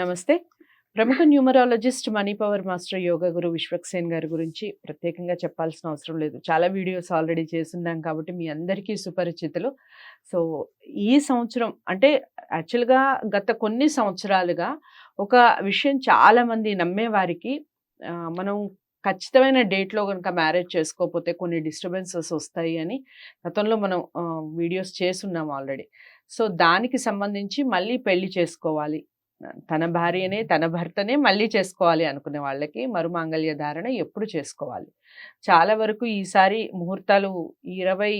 నమస్తే. ప్రముఖ numerologist money power master yoga guru Vishwaksen గారి గురించి ప్రత్యేకంగా చెప్పాల్సిన అవసరం లేదు. చాలా వీడియోస్ ఆల్రెడీ చేస్తున్నాం కాబట్టి మీ అందరికీ సుపరిచితులు. సో ఈ సంవత్సరం అంటే యాక్చువల్గా గత కొన్ని సంవత్సరాలుగా ఒక విషయం చాలామంది నమ్మేవారికి మనం ఖచ్చితమైన డేట్లో కనుక మ్యారేజ్ చేసుకోకపోతే కొన్ని డిస్టర్బెన్సెస్ వస్తాయి అని గతంలో మనం వీడియోస్ చేస్తున్నాం ఆల్రెడీ. సో దానికి సంబంధించి మళ్ళీ పెళ్ళి చేసుకోవాలి. తన భార్యనే తన భర్తనే మళ్ళీ చేసుకోవాలి అనుకునే వాళ్ళకి మరుమాంగళ్య ధారణ ఎప్పుడు చేసుకోవాలి. చాలా వరకు ఈసారి ముహూర్తాలు ఇరవై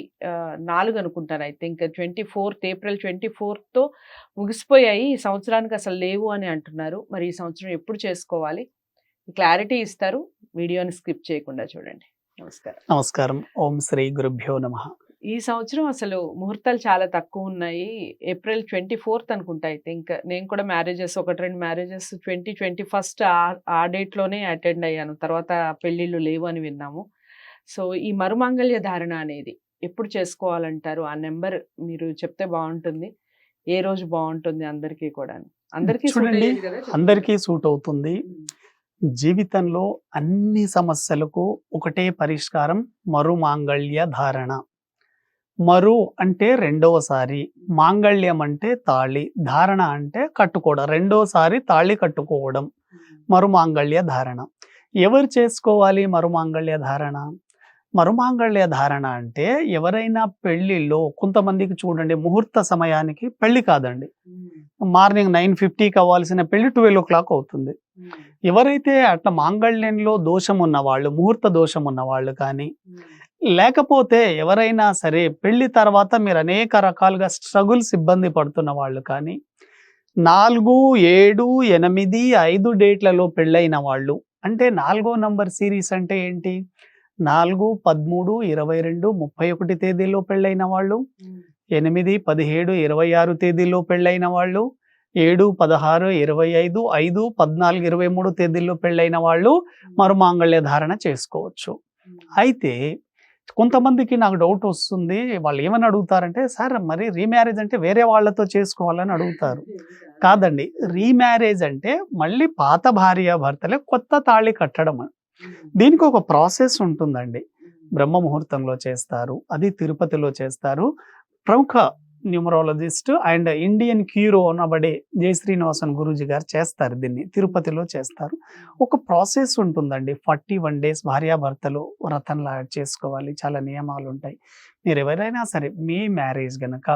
నాలుగు అనుకుంటాను I think. Twenty fourth April twenty ఫోర్త్తో ముగిసిపోయాయి. ఈ సంవత్సరానికి అసలు లేవు అని అంటున్నారు. మరి ఈ సంవత్సరం ఎప్పుడు చేసుకోవాలి? క్లారిటీ ఇస్తారు. వీడియోని స్కిప్ చేయకుండా చూడండి. నమస్కారం. నమస్కారం. ఓం శ్రీ గురుభ్యో నమ. ఈ సంవత్సరం అసలు ముహూర్తాలు చాలా తక్కువ ఉన్నాయి. ఏప్రిల్ ట్వంటీ ఫోర్త్ అనుకుంటా అయితే ఇంకా నేను కూడా మ్యారేజెస్ ఒకటి రెండు మ్యారేజెస్ ట్వంటీ ట్వంటీ ఫస్ట్ ఆ డేట్లోనే అటెండ్ అయ్యాను. తర్వాత పెళ్ళిళ్ళు లేవు అని విన్నాము. సో ఈ మరుమాంగళ్య ధారణ అనేది ఎప్పుడు చేసుకోవాలంటారు? ఆ నెంబర్ మీరు చెప్తే బాగుంటుంది. ఏ రోజు బాగుంటుంది అందరికీ కూడా అందరికీ చూడండి? అందరికీ సూట్ అవుతుంది. జీవితంలో అన్ని సమస్యలకు ఒకటే పరిష్కారం మరు మాంగళ్య ధారణ. మరు అంటే రెండవసారి మాంగళ్యం అంటే తాళి ధారణ అంటే కట్టుకోవడం రెండోసారి తాళి కట్టుకోవడం మరుమాంగళ్య ధారణ ఎవరు చేసుకోవాలి మరుమాంగళ్య ధారణ మరుమాంగళ్య ధారణ అంటే ఎవరైనా పెళ్ళిలో కొంతమందికి చూడండి ముహూర్త సమయానికి పెళ్ళి కాదండి. మార్నింగ్ నైన్ ఫిఫ్టీకి అవ్వాల్సిన పెళ్ళి ట్వెల్వ్ ఓ క్లాక్ అవుతుంది. ఎవరైతే అట్లా మాంగళ్యంలో దోషం ఉన్న వాళ్ళు ముహూర్త దోషం ఉన్న వాళ్ళు కానీ. లేకపోతే ఎవరైనా సరే పెళ్ళి తర్వాత మీరు అనేక రకాలుగా స్ట్రగుల్స్ ఇబ్బంది పడుతున్న వాళ్ళు కానీ నాలుగు ఏడు ఎనిమిది ఐదు డేట్లలో పెళ్ళైన వాళ్ళు అంటే నాలుగో నంబర్ సిరీస్ అంటే ఏంటి? నాలుగు పదమూడు ఇరవై రెండు ముప్పై ఒకటి తేదీలో పెళ్ళైన వాళ్ళు. ఎనిమిది పదిహేడు ఇరవై ఆరు తేదీల్లో పెళ్ళైన వాళ్ళు ఏడు పదహారు ఇరవై ఐదు ఐదు పద్నాలుగు ఇరవై మూడు తేదీల్లో పెళ్ళైన వాళ్ళు మరుమాంగళ్య ధారణ చేసుకోవచ్చు. అయితే కొంతమందికి నాకు డౌట్ వస్తుంది. వాళ్ళు ఏమని అడుగుతారంటే సార్ మరి రీమ్యారేజ్ అంటే వేరే వాళ్ళతో చేసుకోవాలని అడుగుతారు. కాదండి. రీమ్యారేజ్ అంటే మళ్ళీ పాత భార్య భర్తలే కొత్త తాళి కట్టడం. దీనికి ఒక ప్రాసెస్ ఉంటుందండి. బ్రహ్మ ముహూర్తంలో చేస్తారు. అది తిరుపతిలో చేస్తారు. ప్రముఖ న్యూమరాలజిస్ట్ అండ్ ఇండియన్ క్యూరో అనబడే జయ శ్రీనివాసన్ గురూజీ గారు చేస్తారు దీన్ని తిరుపతిలో చేస్తారు. ఒక ప్రాసెస్ ఉంటుందండి. ఫార్టీ వన్ డేస్ భార్యాభర్తలు వ్రతంలా చేసుకోవాలి. చాలా నియమాలు ఉంటాయి మీరు ఎవరైనా సరే మీ మ్యారేజ్ కనుక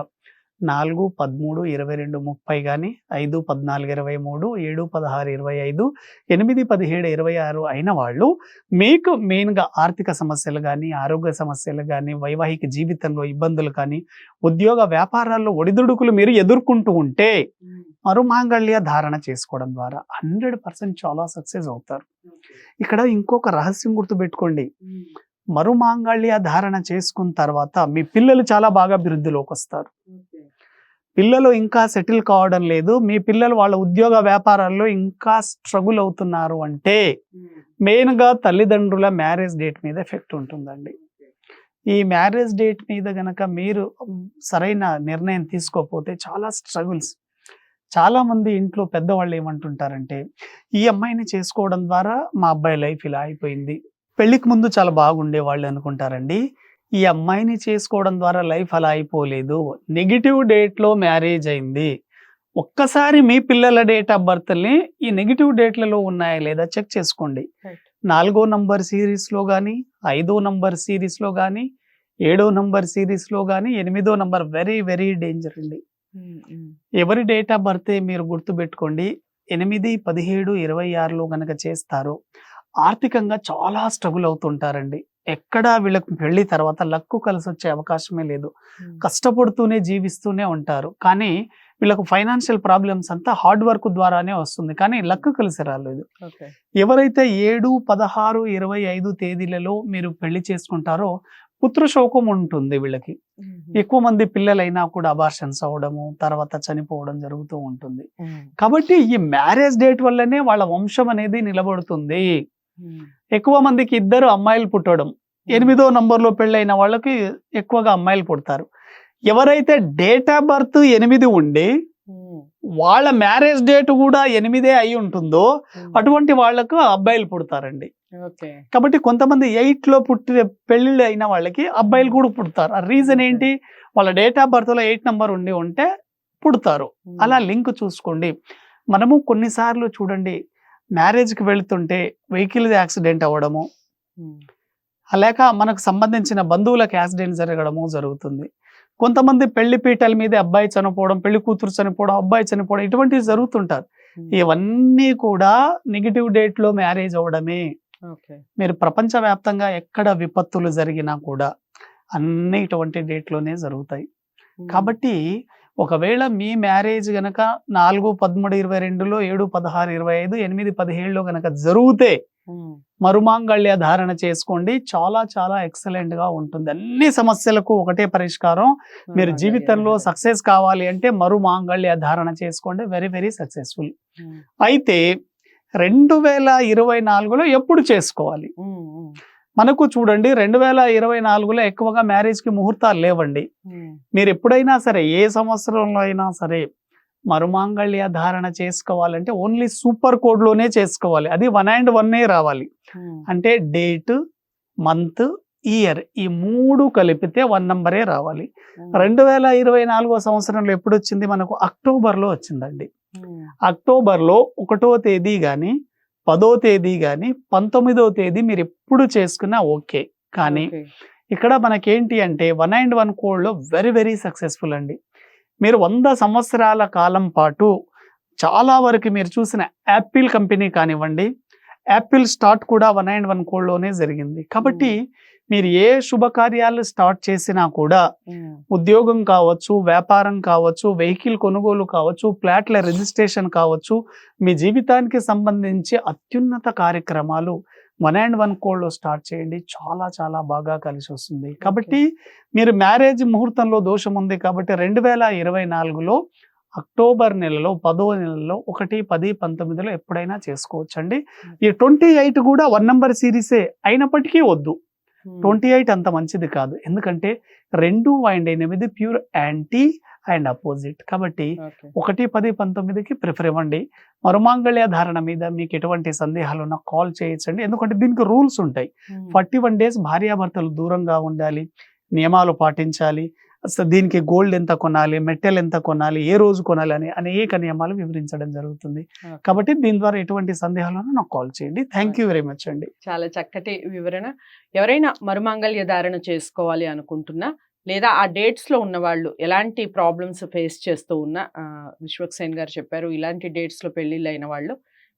నాలుగు పదమూడు ఇరవై రెండు ముప్పై కానీ ఐదు పద్నాలుగు ఇరవై మూడు ఏడు పదహారు ఇరవై ఐదు ఎనిమిది పదిహేడు ఇరవై ఆరు అయిన వాళ్ళు మీకు మెయిన్గా ఆర్థిక సమస్యలు కానీ ఆరోగ్య సమస్యలు కానీ వైవాహిక జీవితంలో ఇబ్బందులు కానీ ఉద్యోగ వ్యాపారాల్లో ఒడిదుడుకులు మీరు ఎదుర్కొంటూ ఉంటే మరుమాంగళ్య ధారణ చేసుకోవడం ద్వారా హండ్రెడ్ పర్సెంట్ చాలా సక్సెస్ అవుతారు. ఇక్కడ ఇంకొక రహస్యం గుర్తుపెట్టుకోండి. మరుమాంగళ్య ధారణ చేసుకున్న తర్వాత మీ పిల్లలు చాలా బాగా అభివృద్ధిలోకి వస్తారు. పిల్లలు ఇంకా సెటిల్ కావడం లేదు. మీ పిల్లలు వాళ్ళ ఉద్యోగ వ్యాపారాల్లో ఇంకా స్ట్రగుల్ అవుతున్నారు అంటే మెయిన్గా తల్లిదండ్రుల మ్యారేజ్ డేట్ మీద ఎఫెక్ట్ ఉంటుందండి. ఈ మ్యారేజ్ డేట్ మీద గనక మీరు సరైన నిర్ణయం తీసుకోకపోతే చాలా స్ట్రగుల్స్. చాలా మంది ఇంట్లో పెద్దవాళ్ళు ఏమంటుంటారంటే ఈ అమ్మాయిని చేసుకోవడం ద్వారా మా అబ్బాయి లైఫ్ ఇలా అయిపోయింది. పెళ్ళికి ముందు చాలా బాగుండే వాళ్ళు అనుకుంటారండి. ఈ అమ్మాయిని చేసుకోవడం ద్వారా లైఫ్ అలా అయిపోలేదు. నెగిటివ్ డేట్లో మ్యారేజ్ అయింది. ఒక్కసారి మీ పిల్లల డేట్ ఆఫ్ బర్త్ని ఈ నెగిటివ్ డేట్లలో ఉన్నాయా లేదా చెక్ చేసుకోండి. నాలుగో నంబర్ సిరీస్లో కానీ ఐదో నంబర్ సిరీస్లో కానీ ఏడో నంబర్ సిరీస్లో కానీ ఎనిమిదో నంబర్ వెరీ వెరీ డేంజర్ అండి. ఎవరి డేట్ ఆఫ్ బర్త్ మీరు గుర్తుపెట్టుకోండి. ఎనిమిది పదిహేడు ఇరవై ఆరులో గనక చేస్తారో ఆర్థికంగా చాలా స్ట్రగుల్ అవుతుంటారండి. ఎక్కడా వీళ్ళకి పెళ్ళి తర్వాత లక్కు కలిసి వచ్చే అవకాశమే లేదు. కష్టపడుతూనే జీవిస్తూనే ఉంటారు. కానీ వీళ్ళకు ఫైనాన్షియల్ ప్రాబ్లమ్స్ అంతా హార్డ్ వర్క్ ద్వారానే వస్తుంది. కానీ లక్ కలిసి రాలేదు. ఎవరైతే ఏడు పదహారు ఇరవై ఐదు తేదీలలో మీరు పెళ్ళి చేసుకుంటారో పుత్రశోకం ఉంటుంది వీళ్ళకి. ఎక్కువ మంది పిల్లలైనా కూడా అబార్షన్స్ అవ్వడము తర్వాత చనిపోవడం జరుగుతూ ఉంటుంది. కాబట్టి ఈ మ్యారేజ్ డేట్ వల్లనే వాళ్ళ వంశం అనేది నిలబడుతుంది. ఎక్కువ మందికి ఇద్దరు అమ్మాయిలు పుట్టడం. ఎనిమిదో నంబర్లో పెళ్ళైన వాళ్ళకి ఎక్కువగా అమ్మాయిలు పుడతారు. ఎవరైతే డేట్ ఆఫ్ బర్త్ ఎనిమిది ఉండి వాళ్ళ మ్యారేజ్ డేట్ కూడా ఎనిమిదే అయి ఉంటుందో అటువంటి వాళ్ళకు అబ్బాయిలు పుడతారండి. కాబట్టి కొంతమంది ఎయిట్లో పుట్టిన పెళ్ళిళ్ళు అయిన వాళ్ళకి అబ్బాయిలు కూడా పుడతారు. ఆ రీజన్. ఏంటి? వాళ్ళ డేట్ ఆఫ్ బర్త్లో ఎయిట్ నెంబర్ ఉండి ఉంటే పుడతారు. అలా లింక్ చూసుకోండి. మనము కొన్నిసార్లు చూడండి మ్యారేజ్కి వెళ్తుంటే వెహికల్ యాక్సిడెంట్ అవ్వడము. లేక మనకు సంబంధించిన బంధువులకు యాక్సిడెంట్ జరగడము జరుగుతుంది. కొంతమంది పెళ్ళి పీటల మీద అబ్బాయి చనిపోవడం పెళ్ళి కూతురు చనిపోవడం అబ్బాయి చనిపోవడం ఇటువంటివి జరుగుతుంటారు. ఇవన్నీ కూడా నెగిటివ్ డేట్లో మ్యారేజ్ అవ్వడమే. మీరు ప్రపంచవ్యాప్తంగా ఎక్కడ విపత్తులు జరిగినా కూడా అన్ని ఇటువంటి డేట్లోనే జరుగుతాయి. కాబట్టి ఒకవేళ మీ మ్యారేజ్ గనక నాలుగు పదమూడు ఇరవై రెండులో ఏడు పదహారు ఇరవై ఐదు ఎనిమిది పదిహేడులో గనక జరిగితే మరుమాంగళ్య ధారణ చేసుకోండి. చాలా చాలా ఎక్సలెంట్గా ఉంటుంది. అన్ని సమస్యలకు ఒకటే పరిష్కారం. మీరు జీవితంలో. సక్సెస్ కావాలి అంటే మరుమాంగళ్య ధారణ చేసుకోండి. వెరీ వెరీ సక్సెస్ఫుల్ అయితే రెండు వేల ఇరవై నాలుగులో ఎప్పుడు చేసుకోవాలి? మనకు చూడండి రెండు వేల ఇరవై నాలుగులో ఎక్కువగా మ్యారేజ్కి ముహూర్తాలు లేవండి. మీరు ఎప్పుడైనా సరే ఏ సంవత్సరంలో అయినా సరే మరుమాంగళ్య ధారణ చేసుకోవాలంటే ఓన్లీ సూపర్ కోడ్లోనే చేసుకోవాలి. అది వన్ అండ్ వన్నే రావాలి. అంటే డేట్ మంత్ ఇయర్ ఈ మూడు కలిపితే వన్ నంబరే రావాలి. రెండు వేల ఇరవై నాలుగో సంవత్సరంలో ఎప్పుడు వచ్చింది మనకు అక్టోబర్లో వచ్చిందండి. అక్టోబర్లో ఒకటో తేదీ కానీ పదో తేదీ కానీ పంతొమ్మిదో తేదీ మీరు ఎప్పుడు చేసుకున్నా ఓకే. కానీ. ఇక్కడ మనకేంటి అంటే వన్ అండ్ వన్ కోడ్లో వెరీ వెరీ సక్సెస్ఫుల్ అండి. మీరు వంద సంవత్సరాల కాలం పాటు చాలా వరకు మీరు చూసిన యాపిల్ కంపెనీ కానివ్వండి యాపిల్ స్టార్ట్ కూడా వన్ అండ్ వన్ కోడ్లోనే జరిగింది. కాబట్టి మీరు ఏ శుభకార్యాలు స్టార్ట్ చేసినా కూడా ఉద్యోగం కావచ్చు వ్యాపారం కావచ్చు వెహికల్ కొనుగోలు కావచ్చు ఫ్లాట్ల రిజిస్ట్రేషన్ కావచ్చు మీ జీవితానికి సంబంధించి అత్యున్నత కార్యక్రమాలు వన్ అండ్ వన్ కోడ్లో స్టార్ట్ చేయండి. చాలా చాలా బాగా కలిసి వస్తుంది. కాబట్టి మీరు మ్యారేజ్ ముహూర్తంలో దోషం ఉంది కాబట్టి రెండు వేల ఇరవై నాలుగులో అక్టోబర్ నెలలో పదో నెలలో ఒకటి పది పంతొమ్మిదిలో ఎప్పుడైనా చేసుకోవచ్చండి. ఈ ట్వంటీ ఎయిట్ కూడా వన్ నెంబర్ సిరీసే. అయినప్పటికీ వద్దు. ట్వంటీ ఎయిట్ అంత మంచిది కాదు. ఎందుకంటే రెండు అండ్ ఎనిమిది ప్యూర్ యాంటీ అండ్ అపోజిట్. కాబట్టి. ఒకటి పది పంతొమ్మిదికి ప్రిఫర్ ఇవ్వండి. మరుమాంగళ్య ధారణ మీద మీకు ఎటువంటి సందేహాలు ఉన్నా కాల్ చేయొచ్చండి. ఎందుకంటే దీనికి రూల్స్ ఉంటాయి. ఉమ్, ఫార్టీ వన్ డేస్ భార్యాభర్తలు దూరంగా ఉండాలి. నియమాలు పాటించాలి. అసలు దీనికి గోల్డ్ ఎంత కొనాలి మెటల్ ఎంత కొనాలి ఏ రోజు కొనాలి అని అనేక నియమాలు వివరించడం జరుగుతుంది. కాబట్టి దీని ద్వారా ఎటువంటి సందేహాలు ఉన్నా నాకు కాల్ చేయండి. థ్యాంక్ యూ వెరీ మచ్ అండి. చాలా చక్కటి వివరణ. ఎవరైనా మరుమాంగళ్య ధారణ చేసుకోవాలి అనుకుంటున్నా లేదా ఆ డేట్స్లో ఉన్న వాళ్ళు ఎలాంటి ప్రాబ్లమ్స్ ఫేస్ చేస్తూ ఉన్నా విశ్వక్సేన్ గారు చెప్పారు ఇలాంటి డేట్స్లో పెళ్ళిళ్ళు అయిన వాళ్ళు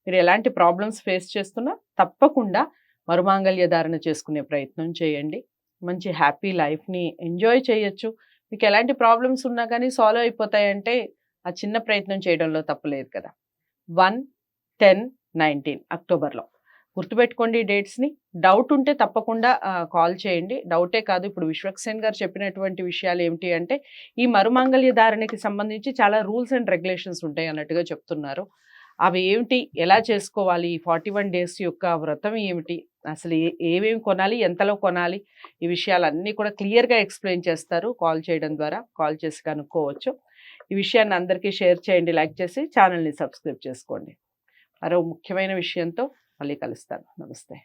మీరు ఎలాంటి ప్రాబ్లమ్స్ ఫేస్ చేస్తున్నా తప్పకుండా మరుమాంగళ్య ధారణ చేసుకునే ప్రయత్నం చేయండి. మంచి హ్యాపీ ని ఎంజాయ్ చేయొచ్చు. మీకు ఎలాంటి ప్రాబ్లమ్స్ ఉన్నా కానీ సాల్వ్ అయిపోతాయంటే ఆ చిన్న ప్రయత్నం చేయడంలో తప్పలేదు కదా. వన్ టెన్ నైన్టీన్ అక్టోబర్లో. గుర్తుపెట్టుకోండి డేట్స్ని డౌట్ ఉంటే తప్పకుండా కాల్ చేయండి. డౌటే కాదు ఇప్పుడు విశ్వక్సేన్ గారు చెప్పినటువంటి విషయాలు ఏమిటి అంటే ఈ మరుమాంగళ్య ధారణకి సంబంధించి చాలా రూల్స్ అండ్ రెగ్యులేషన్స్ ఉంటాయి అన్నట్టుగా చెప్తున్నారు. అవి ఏమిటి? ఎలా చేసుకోవాలి? ఈ ఫార్టీ వన్ డేస్ యొక్క వ్రతం ఏమిటి? అసలు ఏ ఏమేమి కొనాలి ఎంతలో కొనాలి ఈ విషయాలన్నీ కూడా క్లియర్గా ఎక్స్ప్లెయిన్ చేస్తారు కాల్ చేయడం ద్వారా కాల్ చేసి కనుక్కోవచ్చు. ఈ విషయాన్ని అందరికీ షేర్ చేయండి లైక్ చేసి ఛానల్ని సబ్స్క్రైబ్ చేసుకోండి. మరో ముఖ్యమైన విషయంతో మళ్ళీ కలుస్తాను. నమస్తే.